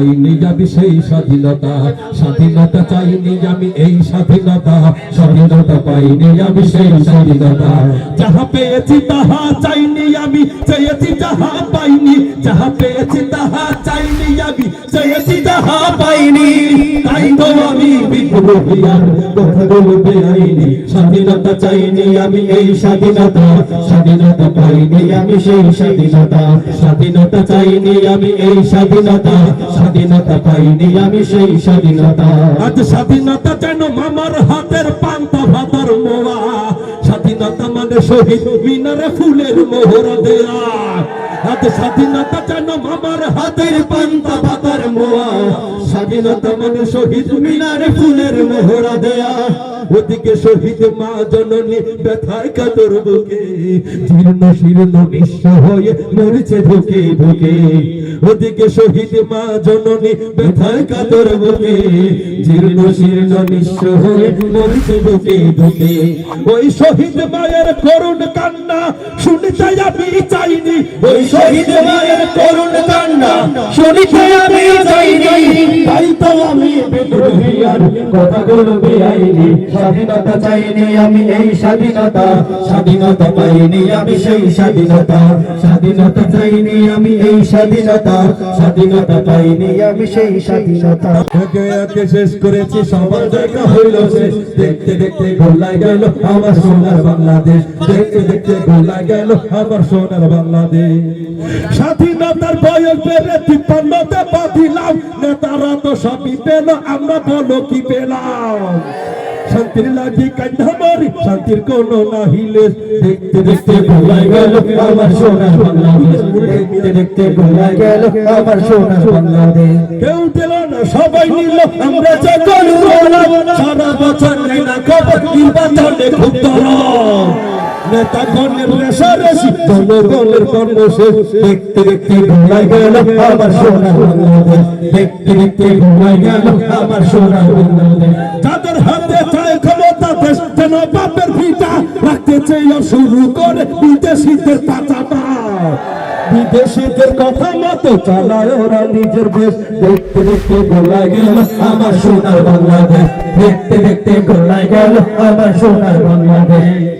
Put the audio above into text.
পাইনি আমি সেই স্বাধীনতা স্বাধীনতা চাইনি আমি এই স্বাধীনতা স্বাধীনতা পাইনি আমি সেই স্বাধীনতা। যাহা পেয়েছি তাহা চাইনি আমি, চেয়েছি যাহা পাইনি, যাহা পেয়েছি তাহা চাইনি আমি, চেয়েছি তাহা পাইনি। তাই তো আমি বিদ্রোহী আর কথা বলবে আইনি। স্বাধীনতা চাইনি আমি এই স্বাধীনতা স্বাধীনতা পাইনি আমি সেই স্বাধীনতা স্বাধীনতা চাইনি আমি এই স্বাধীনতা স্বাধীনতা পাইনি আমি সেই স্বাধীনতা। আজ স্বাধীনতা যেন মামার হাতের পান্তা ভাতার মোয়া মানে শহীদ মিনারে ফুলের মোহরা দেয়া। আজ স্বাধীনতা যেন মামার হাতের পান্তা ভাতার মোয়া। স্বাধীনতা মানে শহীদ মিনারে ফুলের মোহরা দেয়া। ওদিকে শহীদ মা জননী ব্যথায় কাতর বুকে। জীর্ণ শীর্ণ নিঃস্ব হয়ে মরিছে ঢুকে ঢুকে। ওদিকে শহীদ মা জননী ব্যথায় কাতর বুকে, জীর্ণ শীর্ণ নিঃস্ব হয়ে মরিছে ঢুকে ঢুকে ওই শহীদ মায়ের করুণ কান্না শুনতে আমি চাইনি। ওই শহীদ মায়ের করুণ কান্না শুনতে আমি চাইনি। তাই তো আমি বিদ্রোহী আর কথা বলবে আইনি। স্বাধীনতা চাইনি আমি এই স্বাধীনতা। স্বাধীনতা পাইনি আমি সেই স্বাধীনতা। স্বাধীনতা চাইনি আমি এই স্বাধীনতা। স্বাধীনতা পাইনি আমি সেই স্বাধীনতা। একে একে শেষ করেছি সবার জায়গা হইল শেষ। দেখতে দেখতে গোল্লায় গেল আমার সোনার বাংলাদেশ। দেখতে দেখতে গোল্লায় গেল আমার সোনার বাংলাদেশ। স্বাধীনতার বয়স বেড়ে তিপ্পান্নতে বাঁধিলাম। নেতারা তো সবই পেল আমরা বলো কি পেলাম। শান্তির লাগি কান্না মারি, শান্তির কোনো নাহিলে দেখতে দেখতে ভোলাই গেল আমার সোনার বাংলাদেশ। দেখতে দেখতে ভোলাই গেল আমার সোনার বাংলাদেশ। কেউ দিল না, সবাই নিল, আমরা যখন সারা বছর নেই না কবর নির্বাচনে খুব দেখতে দেখতে ঘুমায় গেল আমার সোনার দেখতে দেখতে ঘুমায় গেল শুরু করে বিদেশিদের বিদেশিদের কথা মতো চালায় ওরা নিজের দেশ। দেখতে দেখতে গোলায় গেল আমার সোনার বাংলাদেশ। দেখতে দেখতে গোলায় গেল আমার সোনার বাংলাদেশ।